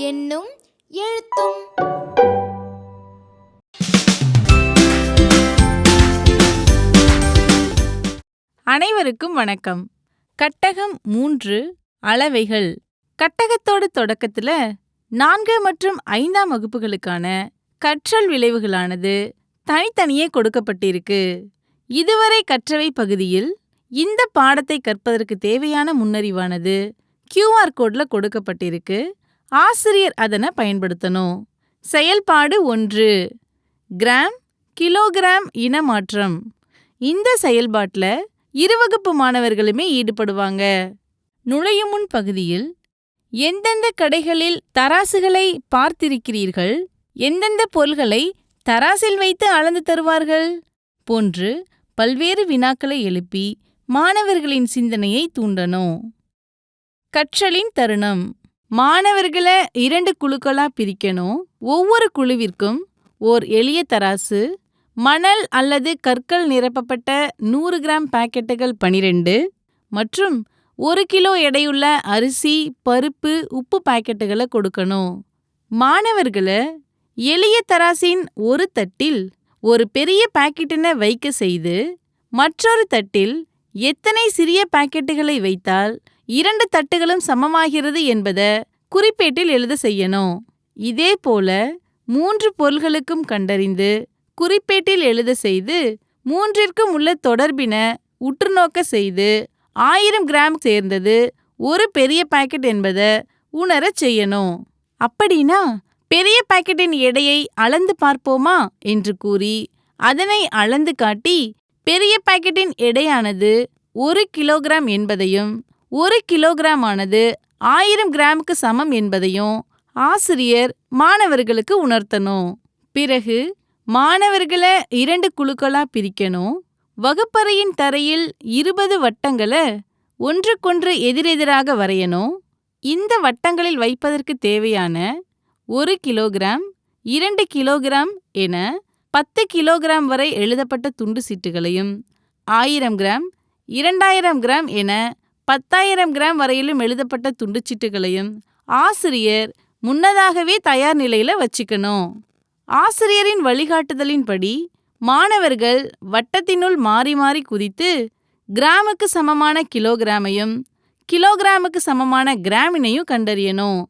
என்னும் எழுத்தும். அனைவருக்கும் வணக்கம். கட்டகம் மூன்று அளவைகள். கட்டகத்தோட தொடக்கத்துல நான்கு மற்றும் ஐந்தாம் வகுப்புகளுக்கான கற்றல் விளைவுகளானது தனித்தனியே கொடுக்கப்பட்டிருக்கு. இதுவரை கற்றவை பகுதியில் இந்த பாடத்தை கற்பதற்கு தேவையான முன்னறிவானது கியூஆர் கோட்ல கொடுக்கப்பட்டிருக்கு. ஆசிரியர் அதனை பயன்படுத்தணும். செயல்பாடு ஒன்று கிராம் கிலோகிராம் இனமாற்றம் இந்த செயல்பாட்டில் இருவகுப்பு மாணவர்களுமே ஈடுபடுவாங்க. நுழையும் முன் பகுதியில் எந்தெந்த கடைகளில் தராசுகளை பார்த்திருக்கிறீர்கள்? எந்தெந்த பொருள்களை தராசில் வைத்து அளந்து தருவார்கள்? போன்று பல்வேறு வினாக்களை எழுப்பி மாணவர்களின் சிந்தனையை தூண்டணும். கற்றலின் தருணம். மாணவர்களை இரண்டு குழுக்களா பிரிக்கணும். ஒவ்வொரு குழுவிற்கும் ஓர் எளிய தராசு மணல் அல்லது கற்கள் நிரப்பப்பட்ட நூறு கிராம் பாக்கெட்டுகள் பனிரெண்டு மற்றும் ஒரு கிலோ எடையுள்ள அரிசி பருப்பு உப்பு பாக்கெட்டுகளை கொடுக்கணும். மாணவர்களை எளிய தராசின் ஒரு தட்டில் ஒரு பெரிய பாக்கெட்டினை வைக்க செய்து மற்றொரு தட்டில் எத்தனை சிறிய பாக்கெட்டுகளை வைத்தால் இரண்டு தட்டுகளும் சமமாகிறது என்பதை குறிப்பேட்டில் எழுத செய்யணும். இதே போல மூன்று பொருள்களுக்கும் கண்டறிந்து குறிப்பேட்டில் எழுத செய்து மூன்றிற்கும் உள்ள தொடர்பின உற்றுநோக்க செய்து ஆயிரம் கிராம் சேர்ந்தது ஒரு பெரிய பாக்கெட் என்பதை உணரச் செய்யணும். அப்படின்னா பெரிய பாக்கெட்டின் எடையை அளந்து பார்ப்போமா? என்று கூறி அதனை அளந்து காட்டி பெரிய பாக்கெட்டின் எடையானது ஒரு கிலோகிராம் என்பதையும் ஒரு கிலோகிராம் ஆனது ஆயிரம் கிராமுக்கு சமம் என்பதையும் ஆசிரியர் மாணவர்களுக்கு உணர்த்தணும். பிறகு மாணவர்களை இரண்டு குழுக்களா பிரிக்கணும். வகுப்பறையின் தரையில் இருபது வட்டங்களை ஒன்றுக்கொன்று எதிரெதிராக வரையணும். இந்த வட்டங்களில் வைப்பதற்கு தேவையான ஒரு கிலோகிராம் இரண்டு கிலோகிராம் என பத்து கிலோகிராம் வரை எழுதப்பட்ட துண்டு சீட்டுகளையும் ஆயிரம் கிராம் இரண்டாயிரம் கிராம் என பத்தாயிரம் கிராம் வரையிலும் எழுதப்பட்ட துண்டுச்சீட்டுகளையும் ஆசிரியர் முன்னதாகவே தயார் நிலையில வச்சுக்கணும். ஆசிரியரின் வழிகாட்டுதலின்படி மாணவர்கள் வட்டத்தினுள் மாறி மாறி குதித்து கிராமுக்கு சமமான கிலோகிராமையும் கிலோகிராமுக்கு சமமான கிராமினையும் கண்டறியணும்.